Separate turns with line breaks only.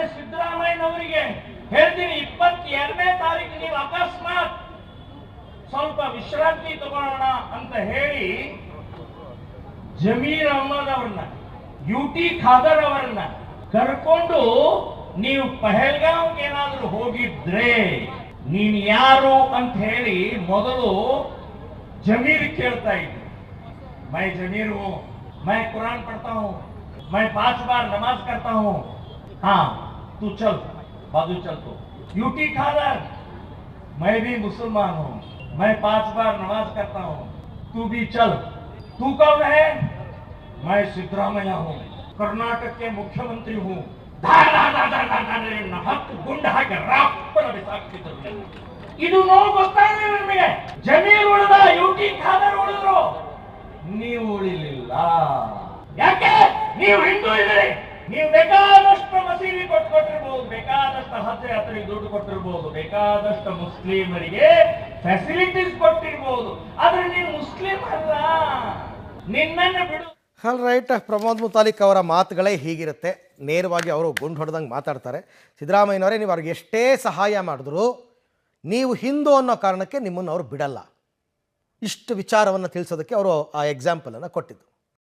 ಮಾನ್ಯ ಸಿದ್ದರಾಮಯ್ಯನವರಿಗೆ ಹೇಳ್ತೀನಿ, ಇಪ್ಪತ್ತೆರಡನೇ ತಾರೀಕು ನೀವು ಅಕಸ್ಮಾತ್ ಸ್ವಲ್ಪ ವಿಶ್ರಾಂತಿ ತಗೊಳ್ಳೋಣ ಅಂತ ಹೇಳಿ ಜಮೀರ್ ಅಹಮದ್ ಅವ್ರನ್ನ ಯುಟಿ ಖಾದರ್ ಅವರನ್ನ ಕರ್ಕೊಂಡು ನೀವು ಪಹಲ್ಗಾಂವ್ಗೆ ಏನಾದರೂ ಹೋಗಿದ್ರೆ ನೀನ್ ಯಾರು ಅಂತ ಹೇಳಿ ಮೊದಲು ಜಮೀರ್ ಕೇಳ್ತಾ ಇದ್ರು ಮೈ ಜಮೀರ್, ಮೈ ಕುರಾನ್ ಪಡ್ತಾ ಹೂ, ಮೈ ಪಾಚ್ ಬಾರ್ ನಮಾಜ್ ಕರ್ತಾ ಹೂ. ಹಾ. तू चल बाजू चल तो यूटी खादर मैं भी मुसलमान हूँ मैं पांच बार नमाज करता हूँ तू भी चल तू कौन है मैं सिद्धरामैया हूँ कर्नाटक के मुख्यमंत्री हूँ धा- धा- धा- धा- धा- धा- धा- ನ ಹತ್ತು ಗುಂಡು ಹಾಕಿ ರಾಪ್ಪನ ಬಿಸಾಕ್ತಿದ್ರು ಇದು ನೋವು ಗೊತ್ತಾಗಿದೆ ನಿಮಗೆ ಜಮೀರ್ ಉಳಿದ ಯುಟಿ ಖಾದರ್ ಉಳಿದ್ರು ನೀವು ಉಳಿಲಿಲ್ಲ ಯಾಕೆ ನೀವು ಹಿಂದೂ ಇದ್ರಿ ನೀವು ಬೇಕಾದಷ್ಟು ಮಸೀದಿ ಕೊಟ್ಕೊಟ್ಟಿರ್ಬೋದು, ಬೇಕಾದಷ್ಟು ಹತ್ತು ಯಾತ್ರೆಗೆ ದುಡ್ಡು ಕೊಟ್ಟಿರ್ಬೋದು, ಬೇಕಾದಷ್ಟು ಮುಸ್ಲಿಮರಿಗೆ ಫೆಸಿಲಿಟೀಸ್ ಕೊಟ್ಟಿರ್ಬೋದು. ಆದ್ರೆ ನೀವು ಮುಸ್ಲಿಂ ಅಲ್ಲ. ನಿನ್ನನ್ನು ಬಿಡು.
ಆಲ್ ರೈಟ್, ಪ್ರಮೋದ್ ಮುತಾಲಿಕ್ ಅವರ ಮಾತುಗಳೇ ಹೀಗಿರುತ್ತೆ. ನೇರವಾಗಿ ಅವರು ಗುಂಡು ಹೊಡೆದಂಗೆ ಮಾತಾಡ್ತಾರೆ. ಸಿದ್ದರಾಮಯ್ಯನವರೇ, ನೀವು ಅವ್ರಿಗೆ ಎಷ್ಟೇ ಸಹಾಯ ಮಾಡಿದ್ರು ನೀವು ಹಿಂದೂ ಅನ್ನೋ ಕಾರಣಕ್ಕೆ ನಿಮ್ಮನ್ನು ಅವರು ಬಿಡಲ್ಲ. ಇಷ್ಟು ವಿಚಾರವನ್ನು ತಿಳಿಸೋದಕ್ಕೆ ಅವರು ಆ ಎಕ್ಸಾಂಪಲನ್ನು ಕೊಟ್ಟಿದ್ದು.